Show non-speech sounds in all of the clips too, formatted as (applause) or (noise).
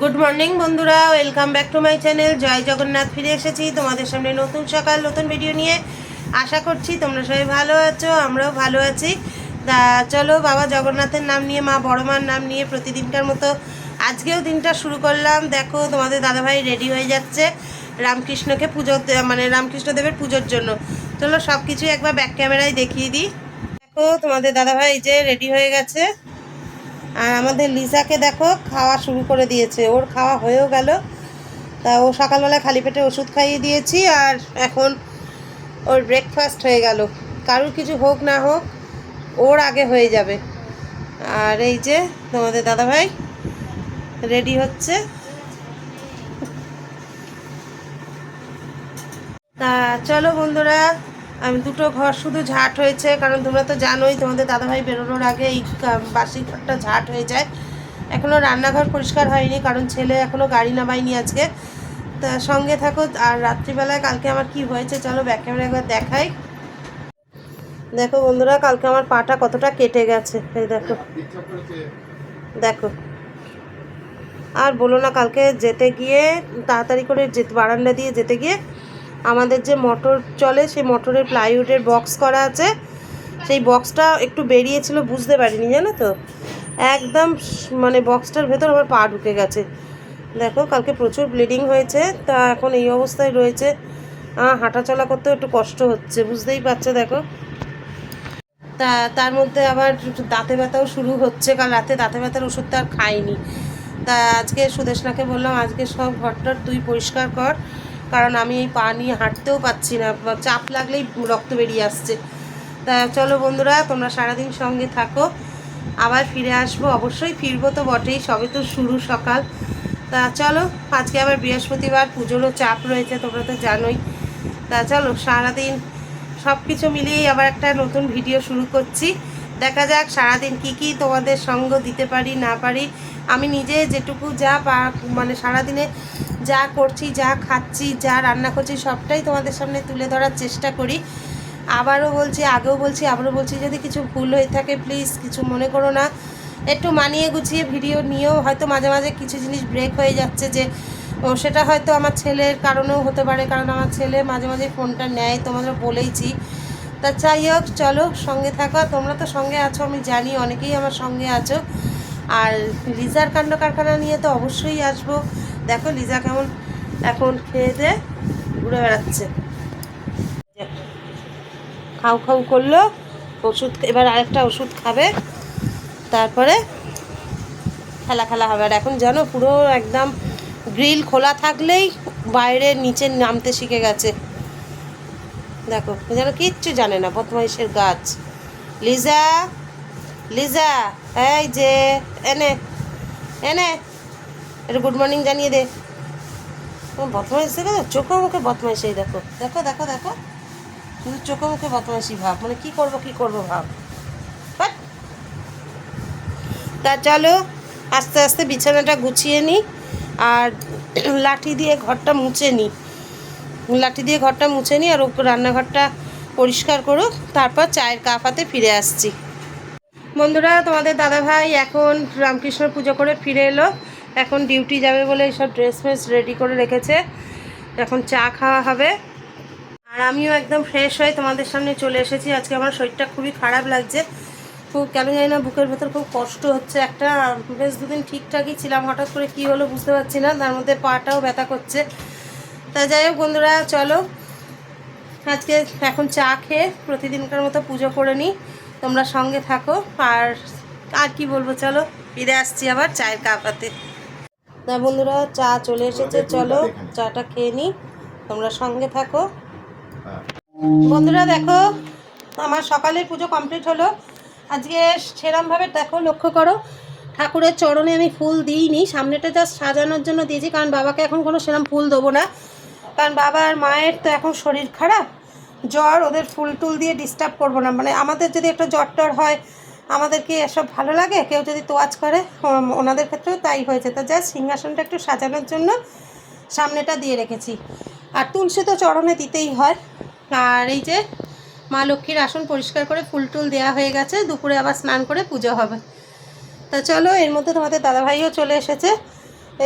Good morning বন্ধুরা। Welcome back to my channel জয় জগন্নাথ ফিরে এসেছি তোমাদের সামনে নতুন সকাল, নতুন ভিডিও নিয়ে। আশা করছি তোমরা সবাই ভালো আছো, আমরাও ভালো আছি। তা চলো, বাবা জগন্নাথের নাম নিয়ে, মা বড় মার নাম নিয়ে প্রতিদিনটার মতো আজকেও দিনটা শুরু করলাম। দেখো, তোমাদের দাদাভাই রেডি হয়ে যাচ্ছে রামকৃষ্ণকে পুজো মানে রামকৃষ্ণ দেবের পুজোর জন্য। চলো সব কিছু একবার ব্যাক ক্যামেরায় দেখিয়ে দিই। দেখো, তোমাদের দাদাভাই যে রেডি হয়ে গেছে। আর আমাদের লিসাকে দেখো, খাওয়া শুরু করে দিয়েছে। ওর খাওয়া হয়েও গেল। তা ও সকালবেলা খালি পেটে ওষুধ খাইয়ে দিয়েছি আর এখন ওর ব্রেকফাস্ট হয়ে গেল। কারুর কিছু হোক না হোক, ওর আগে হয়ে যাবে। আর এই যে তোমাদের দাদাভাই রেডি হচ্ছে। তা চলো বন্ধুরা আমি দুটো ঘর শুধু ঝাট হয়েছে, কারণ তোমরা তো জানোই তোমাদের দাদাভাই বেরোনোর আগে এই বাসি ঘরটা ঝাট হয়ে যায়। এখনও রান্নাঘর পরিষ্কার হয়নি, কারণ ছেলে এখনও গাড়ি নামায়নি আজকে। তা সঙ্গে থাকো, আর রাত্রিবেলায় কালকে আমার কি হয়েছে চলো ব্যাক ক্যামেরা একবার দেখাই। দেখো বন্ধুরা, কালকে আমার পাটা কতটা কেটে গেছে, এই দেখো। দেখো। আর বলো না, কালকে যেতে গিয়ে, তাড়াতাড়ি করে বারান্দা দিয়ে যেতে গিয়ে আমাদের যে মোটর চলে, সেই মোটরের প্লাইউডের বক্স করা আছে। সেই বক্সটা একটু বেরিয়েছিল, বুঝতে পারিনি, জানো তো? একদম মানে বক্সটার ভেতর আমার পা ঢুকে গেছে। দেখো, কালকে প্রচুর ব্লিডিং হয়েছে, তা এখন এই অবস্থায় রয়েছে। হাঁটাচলা করতেও একটু কষ্ট হচ্ছে, বুঝতেই পারছ, দেখো? তা, তার মধ্যে আবার দাঁতে ব্যথাও শুরু হচ্ছে, কাল রাতে দাঁতে ব্যথার ওষুধটা আর খাইনি। তা আজকে সুদেশনাকে বললাম, আজকে সব ঘরটার তুই পরিষ্কার কর। কারণ আমি এই পা নিয়ে হাঁটতেও পাচ্ছি না চাপ লাগলেই রক্ত বেরিয়ে আসছে। তা চলো বন্ধুরা, তোমরা সারাদিন সঙ্গে থাকো। আবার ফিরে আসব। অবশ্যই ফিরবো তো বটেই, সবে তো শুরু সকাল। তা চলো, আজকে আবার বৃহস্পতিবার, পুজোরও চাপ রয়েছে, তোমরা তো জানোই। তা চলো, সারাদিন সব কিছু মিলিয়েই আবার একটা নতুন ভিডিও শুরু করছি। দেখা যাক সারাদিন কি কি তোমাদের সঙ্গ দিতে পারি, না পারি। আমি নিজে যেটুকু যা মানে সারাদিনে যা করছি, যা খাচ্ছি, যা রান্না করছি, সবটাই তোমাদের সামনে তুলে ধরার চেষ্টা করি। আবারও বলছি, আগেও বলছি, আবারও বলছি, যদি কিছু ভুল হয়ে থাকে প্লিজ কিছু মনে করো না। একটু মানিয়ে গুছিয়ে ভিডিও নিয়েও হয়তো মাঝে মাঝে কিছু জিনিস ব্রেক হয়ে যাচ্ছে যে, ও সেটা হয়তো আমার ছেলের কারণেও হতে পারে, কারণ আমার ছেলে মাঝে মাঝে ফোনটা নেয়, তোমাদের বলেইছি। তা যাই হোক, চলো সঙ্গে থাকো তোমরা তো সঙ্গে আছো, আমি জানি অনেকেই আমার সঙ্গে আছো। আর লিজার কাণ্ড কারখানা নিয়ে তো অবশ্যই আসব। দেখো, লিজা কেমন এখন খেয়ে দিয়ে ঘুরে বেড়াচ্ছে। খাও খাও করল, ওষুধ এবার আরেকটা ওষুধ খাবে, তারপরে খেলা খেলা হবে। আর এখন জানো, পুরো একদম গ্রিল খোলা থাকলেই বাইরে নিচে নামতে শিখে গেছে। দেখো, যেন কিচ্ছু জানে না, বদমাইশের গাছ। লিজা লিজা, এই যে, এনে এনে। একটু গুড মর্নিং জানিয়ে দে। বদমাইশ দেখো চোখে মুখে বদমাইশ এই দেখো। দেখো দেখো দেখো। শুধু চোখে মুখে বদমাইশি ভাব। মানে কি করব কি করব ভাব। তা চলো, আস্তে আস্তে বিছানাটা গুছিয়ে নিই আর লাঠি দিয়ে ঘরটা মুছে নিই লাঠি দিয়ে ঘরটা মুছে নিই আর ওপর রান্নাঘরটা পরিষ্কার করুক তারপর চায়ের কাপ হাতে ফিরে আসছি। বন্ধুরা, তোমাদের দাদাভাই এখন রামকৃষ্ণ পুজো করে ফিরে এলো। এখন ডিউটি যাবে বলে সব ড্রেস ফ্রেস রেডি করে রেখেছে। এখন চা খাওয়া হবে। আর আমিও একদম ফ্রেশ হয়ে তোমাদের সামনে চলে এসেছি। আজকে আমার শরীরটা খুবই খারাপ লাগছে। খুব কেন জানি না বুকের ভেতর খুব কষ্ট হচ্ছে। একটা বেশ দুদিন ঠিকঠাকই ছিলাম। হঠাৎ করে কি হলো বুঝতে পারছি না। তার মধ্যে পাটাও ব্যথা করছে। তা যাই হোক বন্ধুরা, চলো। আজকে এখন চা খেয়ে প্রতিদিনকার মতো পুজো করে নিই। তোমরা সঙ্গে থাকো। আর আর কি বলব, চলো। ফিরে আসছি আবার চায়ের কাপ তা বন্ধুরা, চা চলে এসেছে, চলো চাটা খেয়ে নিই তোমরা সঙ্গে থাকো। বন্ধুরা দেখো, আমার সকালের পুজো কমপ্লিট হলো। আজকে সেরমভাবে দেখো, লক্ষ্য করো, ঠাকুরের চরণে আমি ফুল দিইনি, সামনেটা জাস্ট সাজানোর জন্য দিয়েছি, কারণ বাবাকে এখন কোনো সেরম ফুল দেবো না। কারণ বাবা আর মায়ের তো এখন শরীর খারাপ, জ্বর, ওদের ফুল টুল দিয়ে ডিস্টার্ব করব না। মানে আমাদের যদি একটা জ্বর টর হয় আমাদেরকে এসব ভালো লাগে? কেউ যদি তোয়াজ করে ওনাদের ক্ষেত্রেও তাই হয়েছে। তো জাস্ট সিংহাসনটা একটু সাজানোর জন্য সামনেটা দিয়ে রেখেছি। আর তুলসী তো চরণে দিতেই হয়। আর এই যে মা লক্ষ্মীর আসন পরিষ্কার করে ফুল টুল দেওয়া হয়ে গেছে, দুপুরে আবার স্নান করে পুজো হবে। তা চলো, এর মধ্যে তোমাদের দাদাভাইও চলে এসেছে।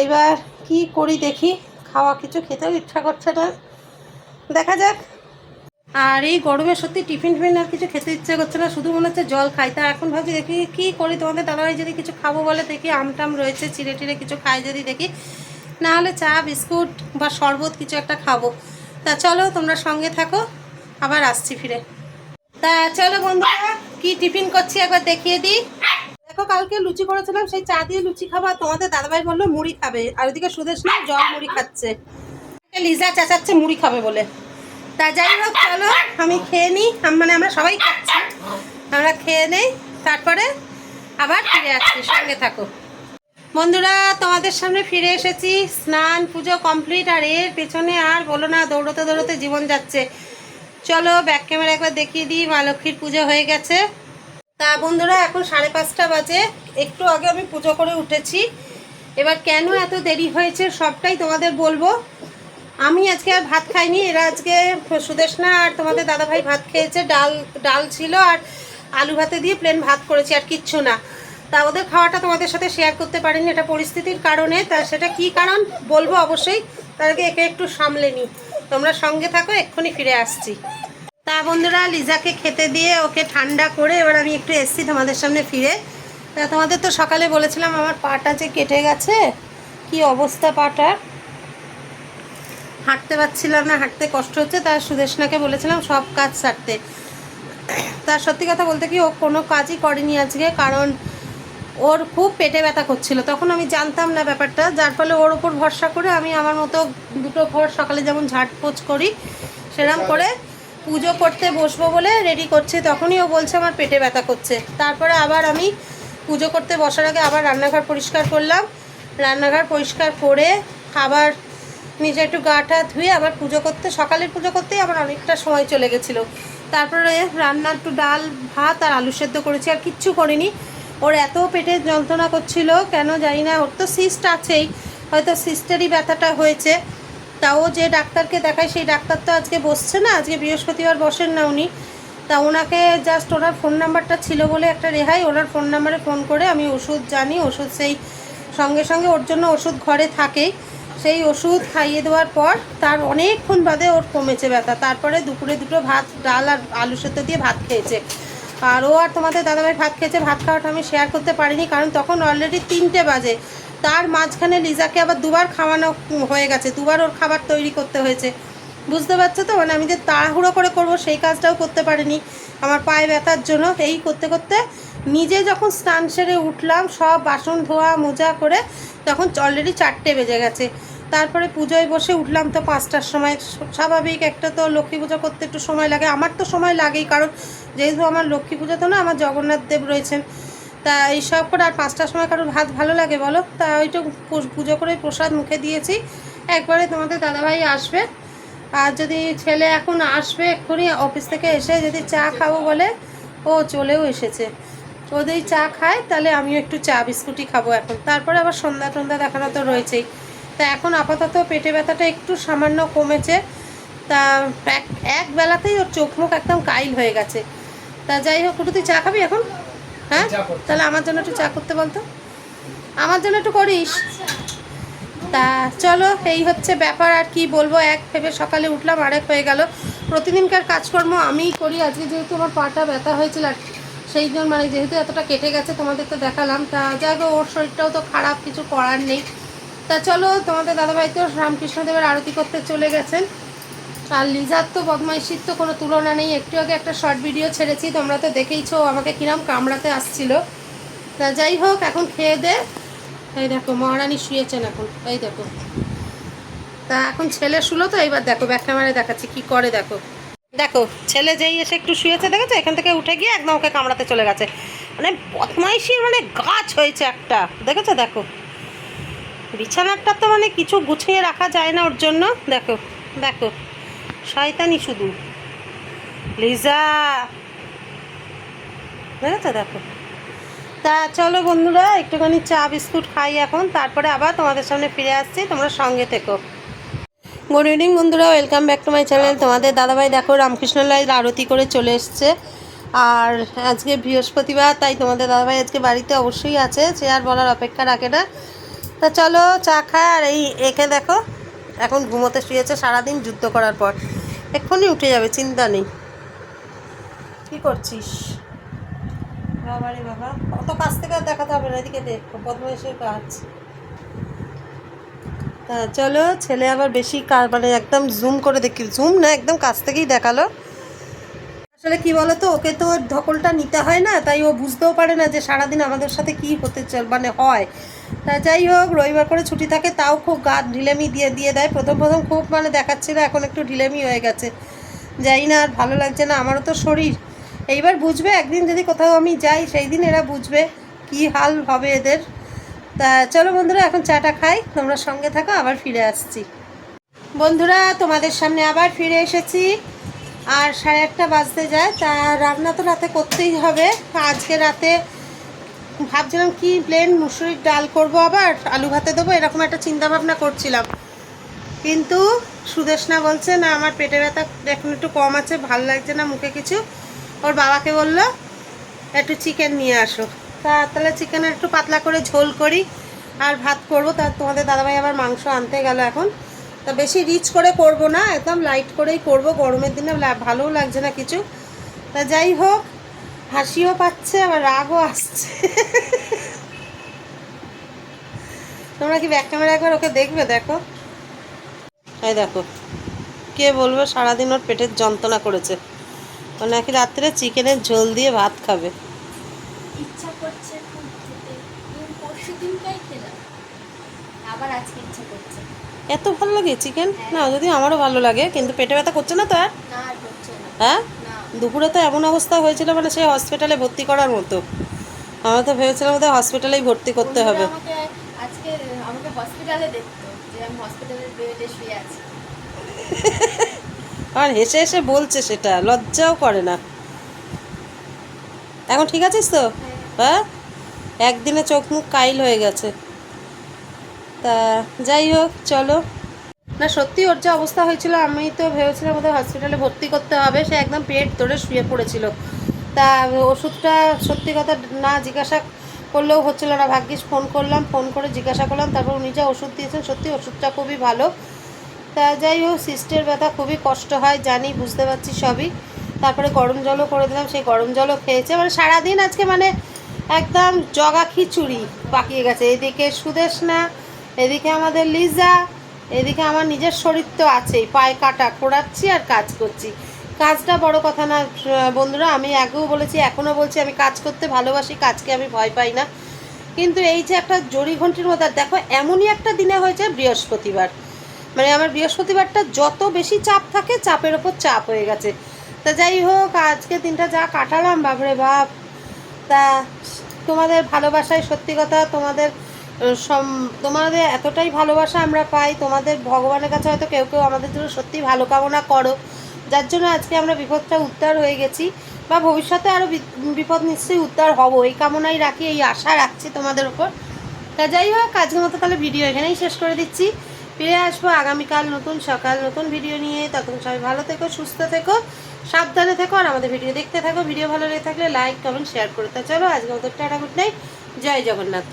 এইবার কি করি দেখি, খাওয়া কিছু খেতেও ইচ্ছা করছে না। দেখা যাক। আর এই গরমে সত্যি টিফিন টিফিন আর কিছু খেতে ইচ্ছে করছে না, শুধু মনে হচ্ছে জল খাই। তা এখন ভাবছি দেখি কি করি, তোমাদের দাদাভাই যদি কিছু খাব বলে দেখি, আমটাম রয়েছে চিড়ে টিড়ে কিছু খাই যদি দেখি। না হলে চা, বিস্কুট বা শরবত কিছু একটা খাব। তা চলো তোমরা সঙ্গে থাকো, আবার আসছি ফিরে। তা চলো বন্ধুরা, কি টিফিন করছি একবার দেখিয়ে দিই। দেখো কালকে লুচি করেছিলাম, সেই চা দিয়ে লুচি খাব, আর তোমাদের দাদাভাই বলল মুড়ি খাবে। আর ওদিকে সুদেশ না জল মুড়ি খাচ্ছে। লিজা চেঁচাচ্ছে মুড়ি খাবে বলে। তা যাই হোক, চলো, আমি খেয়ে নিই। মানে আমরা সবাই খাচ্ছি। আমরা খেয়ে নেই, তারপরে আবার ফিরে আসছি। সঙ্গে থাকো। বন্ধুরা, তোমাদের সামনে ফিরে এসেছি। স্নান, পুজো কমপ্লিট আর এর পেছনে আর বলো না, দৌড়তে দৌড়তে জীবন যাচ্ছে। চলো ব্যাক ক্যামেরা একবার দেখিয়ে দিই, মা লক্ষ্মীর পুজো হয়ে গেছে। তা বন্ধুরা, এখন সাড়ে পাঁচটা বাজে। একটু আগে আমি পুজো করে উঠেছি। এবার কেন এত দেরি হয়েছে, সবটাই তোমাদের বলব। আমি আজকে আর ভাত খাইনি, এরা আজকে সুদেশনা আর তোমাদের দাদাভাই ভাত খেয়েছে, ডাল ডাল ছিল আর আলু ভাতে দিয়ে প্লেন ভাত করেছি আর কিচ্ছু না। তা ওদের খাওয়াটা তোমাদের সাথে শেয়ার করতে পারিনি, এটা পরিস্থিতির কারণে। তা সেটা কি কারণ? বলব অবশ্যই আগে একে একটু সামলে নিই তোমরা সঙ্গে থাকো, এক্ষুনি ফিরে আসছি। তা বন্ধুরা, লিজাকে খেতে দিয়ে ওকে ঠান্ডা করে এবার আমি একটু এসছি তোমাদের সামনে ফিরে। তা তোমাদের তো সকালে বলেছিলাম আমার পাটা যে কেটে গেছে, কি অবস্থা পাটার? হাঁটতে পারছিলাম না, হাঁটতে কষ্ট হচ্ছে তার সুদেশনাকে বলেছিলাম, সব কাজ সারতে। তার সত্যি কথা বলতে কি, ও কোনো কাজই করেনি আজকে, কারণ ওর খুব পেটে ব্যথা করছিল। তখন আমি জানতাম না ব্যাপারটা, যার ফলে ওর ওপর ভরসা করে আমি আমার মতো দুটো ঘর সকালে যেমন ঝাড়পোছ করি সেরকম করে পুজো করতে বসবো বলে রেডি করছে, তখনই ও বলছে আমার পেটে ব্যথা করছে। তারপরে আবার আমি পুজো করতে বসার আগে আবার রান্নাঘর পরিষ্কার করলাম। রান্নাঘর পরিষ্কার করে আবার নিজে একটু গাটা ধুয়ে আবার পুজো করতে, সকালের পুজো করতেই আমার অনেকটা সময় চলে গেছিল। তারপরে রান্না একটু ডাল, ভাত আর আলু সেদ্ধ করেছি, আর কিচ্ছু করিনি। ওর এত পেটে যন্ত্রণা করছিল, কেন জানি না, ওর তো সিস্ট আছেই। হয়তো সিস্টেরই ব্যথাটা হয়েছে। তাও যে ডাক্তারকে দেখায়, সেই ডাক্তার তো আজকে বসছে না, আজকে বৃহস্পতিবার বসেন না উনি। তা ওনাকে জাস্ট ওনার ফোন নাম্বারটা ছিল বলে একটা রেহাই, ওনার ফোন নাম্বারে ফোন করে আমি ওষুধ জানি, ওষুধ সেই সঙ্গে সঙ্গে ওর জন্য ওষুধ ঘরে থাকেই। সেই ওষুধ খাইয়ে দেওয়ার পর তার অনেকক্ষণ বাদে ওর কমেছে ব্যথা। তারপরে দুপুরে দুটো ভাত, ডাল আর আলু সেদ্ধ দিয়ে ভাত খেয়েছে। আর ও আর তোমাদের দাদাভাই ভাত খেয়েছে, ভাত খাওয়াটা আমি শেয়ার করতে পারিনি কারণ তখন অলরেডি তিনটে বাজে। তার মাঝখানে লিজাকে আবার দুবার খাওয়ানো হয়ে গেছে, দুবার ওর খাবার তৈরি করতে হয়েছে। বুঝতে পারছ তো? মানে আমি যে তাড়াহুড়ো করে করব সেই কাজটাও করতে পারিনি। আমার পায়ে ব্যথার জন্য এই করতে করতে নিজে যখন স্নান সেরে উঠলাম, সব বাসন ধোয়া মোজা করে তখন অলরেডি চারটে বেজে গেছে। তারপরে পুজোয় বসে উঠলাম তো পাঁচটার সময়। স্বাভাবিক একটা তো লক্ষ্মী পুজো করতে একটু সময় লাগে। আমার তো সময় লাগেই, কারণ যেহেতু আমার লক্ষ্মী পুজো তো না, আমার জগন্নাথ দেব রয়েছেন। তা এইসব করে আর পাঁচটার সময় কারোর ভাত ভালো লাগে বলো? তা ওইটু পুজো করে প্রসাদ মুখে দিয়েছি। একবারে তোমাদের দাদাভাই আসবে। আর যদি ছেলে এখন আসবে এক্ষুনি অফিস থেকে এসে যদি চা খাব বলে, ও চলেও এসেছে। ও যদি চা খায় তাহলে আমিও একটু চা, বিস্কুটই খাব এখন। তারপরে আবার সন্ধ্যা টন্ধ্যা দেখানো তো রয়েছেই। তা এখন আপাতত পেটে ব্যথাটা একটু সামান্য কমেছে। তা এক এক বেলাতেই ওর চোখ মুখ একদম কাইল হয়ে গেছে। তা যাই হোক একটু তুই চা খাবি এখন? হ্যাঁ? তাহলে আমার জন্য একটু চা করতে বলতো। আমার জন্য একটু করিস। তা চলো এই হচ্ছে ব্যাপার আর কি বলব? এক ভেবে সকালে উঠলাম আরেক হয়ে গেল। প্রতিদিনকার কাজকর্ম আমিই করি। আজকে যেহেতু আমার পাটা ব্যথা হয়েছিল আর সেই জন্য মানে যেহেতু এতটা কেটে গেছে তোমাদের তো দেখালাম। তা যাই হোক ওর শরীরটাও তো খারাপ কিছু করার নেই। তা চলো, তোমাদের দাদাভাই তো রামকৃষ্ণদেবের আরতি করতে চলে গেছেন। আর লিজার তো বদমাইশির তো কোনো তুলনা নেই। একটু আগে একটা শর্ট ভিডিও ছেড়েছি, তোমরা তো দেখেইছো আমাকে কিরম কামড়াতে আসছিল। তা যাই হোক, এখন খেয়ে দে। এই দেখো, মহারানী শুয়েছেন এখন। এই দেখো। তা এখন ছেলে শুলো তো, এইবার দেখো ব্যাক ক্যামেরায় দেখাচ্ছি কি করে, দেখো। দেখো, ছেলে যেই এসে একটু শুয়েছে, দেখেছ? এখান থেকে উঠে গিয়ে একদম ওকে কামড়াতে চলে গেছে। মানে বদমাইশির মানে গাছ হয়েছে একটা। দেখেছ? দেখো। বিছানাটা তো মানে কিছু গুছিয়ে রাখা যায় না ওর জন্য। দেখো দেখো। শয়তানি শুধু। লিজা! দেখেছ? দেখো। তা চলো বন্ধুরা, একটুখানি চা, বিস্কুট খাই এখন। তারপরে আবার তোমাদের সামনে ফিরে আসছি। তোমরা সঙ্গে থেকো। গুড ইভিনিং বন্ধুরা welcome back to my channel তোমাদের দাদাভাই দেখো রামকৃষ্ণ লাইল আরতি করে চলে এসছে। আর আজকে বৃহস্পতিবার, তাই তোমাদের দাদাভাই আজকে বাড়িতে অবশ্যই আছে। সে আর বলার অপেক্ষা রাখে না। তা চলো চা খায় আর এই একে দেখো, এখন ঘুমোতে শুয়েছে সারাদিন যুদ্ধ করার পর। এক্ষুনি উঠে যাবে, চিন্তা নেই। কি করছিস? বাবা রে বাবা, অত কাছ থেকে আর দেখাতে হবে না, এদিকে দেখ, বদমাইশের কাজ। তা চলো, ছেলে আবার বেশি মানে একদম জুম করে দেখি জুম না, একদম কাছ থেকেই দেখাল। আসলে কি বলতো, ওকে তো ধকলটা নিতে হয় না, তাই ও বুঝতেও পারে না যে সারাদিন আমাদের সাথে কি হতে চল মানে হয়। তা যাই হোক, রবিবার করে ছুটি থাকে, তাও খুব গা ঢিলেমি দিয়ে দিয়ে দেয়। প্রথম প্রথম খুব মানে দেখাচ্ছিল, এখন একটু ঢিলেমি হয়ে গেছে। যাই না, আর ভালো লাগছে না, আমারও তো শরীর। এইবার বুঝবে, একদিন যদি কোথাও আমি যাই, সেই দিন এরা বুঝবে কি হাল হবে এদের। তা চলো বন্ধুরা, এখন চাটা খাই, তোমরা সঙ্গে থাকো, আবার ফিরে আসছি। বন্ধুরা, তোমাদের সামনে আবার ফিরে এসেছি। আর সাড়ে আটটা বাজতে যায়। তা রান্না তো রাতে করতেই হবে। আজকে রাতে ভাবছিলাম কি প্লেন মুসুরির ডাল করব আবার, আলু ভাতে দেবো, এরকম একটা চিন্তা ভাবনা করছিলাম। কিন্তু সুদেশনা বলছে, না, আমার পেটে ব্যথা এখন একটু কম আছে, ভালো লাগছে না মুখে কিছু। ওর বাবাকে বলল, একটু চিকেন নিয়ে আসো। তা তাহলে চিকেনের একটু পাতলা করে ঝোল করি, আর ভাত করব। তা তোমাদের দাদাভাই আবার মাংস আনতে গেল এখন। তা বেশি রিচ করে করব না, একদম লাইট করেই করব, গরমের দিনে ভালোও লাগছে না কিছু। তা যাই হোক, হাসিও পাচ্ছে, আবার রাগও আসছে। তোমরা কি ব্যাক ক্যামেরা একবার ওকে দেখবে, দেখো? এই দেখো, কে বলবে সারাদিন ওর পেটের যন্ত্রণা করেছে। ও নাকি রাত্রে চিকেনের ঝোল দিয়ে ভাত খাবে। ইচ্ছা করছে আবার আজকে ইচ্ছা করছে। এত ভালো লাগে চিকেন না যদি আমারও ভালো লাগে কিন্তু পেটে ব্যথা করছে না তো আর? হ্যাঁ? দুপুরে তো এমন অবস্থা হয়েছিল মানে সে হসপিটালে ভর্তি করার মতো। আমরা তো ভেবেছিলাম ওদের হসপিটালেই ভর্তি করতে হবে। আজকে আমাকে হসপিটালে দেখতো। যে আমি হসপিটালের বেডে শুয়ে আছি। (laughs) আর হেসে হেসে বলছে সেটা লজ্জাও করে না। এখন ঠিক আছিস তো? হ্যাঁ? একদিনে চোখ মুখ কাইল হয়ে গেছে। তা যাই হোক, চলো। না, সত্যি ওর যে অবস্থা হয়েছিল, আমি তো ভেবেছিলাম ওদের হসপিটালে ভর্তি করতে হবে। সে একদম পেট ধরে শুয়ে পড়েছিল। তা ওষুধটা সত্যি কথা না জিজ্ঞাসা করলেও হচ্ছিল না। ভাগ্যিস ফোন করলাম ফোন করে জিজ্ঞাসা করলাম, তারপর উনি যা ওষুধ দিয়েছেন, সত্যি ওষুধটা খুবই ভালো। তা যাই হোক সিস্টের ব্যথা খুবই কষ্ট হয়, জানি, বুঝতে পারছি সবই। তারপরে গরম জলও করে দিলাম, সেই গরম জলও খেয়েছে। মানে সারাদিন আজকে মানে একদম জগা খিচুড়ি পাকিয়ে গেছে। এদিকে সুদেশনা এদিকে আমাদের লিজা, এদিকে আমার নিজের শরীর তো আছেই, পায়ে কাটা খোড়াচ্ছি আর কাজ করছি। কাজটা বড় কথা না, বন্ধুরা, আমি আগেও বলেছি, এখনও বলছি, আমি কাজ করতে ভালোবাসি, কাজকে আমি ভয় পাই না। কিন্তু এই যে একটা জড়ি ঘন্টির আর দেখো, এমনই একটা দিনে হয়েছে বৃহস্পতিবার। মানে আমার বৃহস্পতিবারটা যত বেশি চাপ থাকে, চাপের ওপর চাপ হয়ে গেছে। তা যাই হোক, আজকে দিনটা যা কাটালাম, বাপরে বাপ। তা তোমাদের ভালোবাসায় সত্যি কথা, তোমাদের সম- তোমাদের এতটাই ভালোবাসা আমরা পাই, তোমাদের ভগবানের কাছে হয়তো কেউ কেউ আমাদের জন্য সত্যি ভালো কামনা করো। যার জন্য আজকে আমরা বিপদটা উদ্ধার হয়ে গেছি বা ভবিষ্যতে আরও বিপদ নিশ্চয়ই উদ্ধার হব। এই কামনাই রাখি, এই আশা রাখছি তোমাদের ওপর তা যাই হোক, আজকের মতো তাহলে ভিডিও এখানেই শেষ করে দিচ্ছি। ফিরে আসব আগামীকাল নতুন সকাল, নতুন ভিডিও নিয়ে। তখন সবাই ভালো থেকো, সুস্থ থেকো, সাবধানে থেকো, আর আমাদের ভিডিও দেখতে থাকো। ভিডিও ভালো লেগে থাকলে লাইক, কমেন্ট, শেয়ার করতে চলো, আজকের মতো টাটা, গুড নাইট। জয় জগন্নাথ।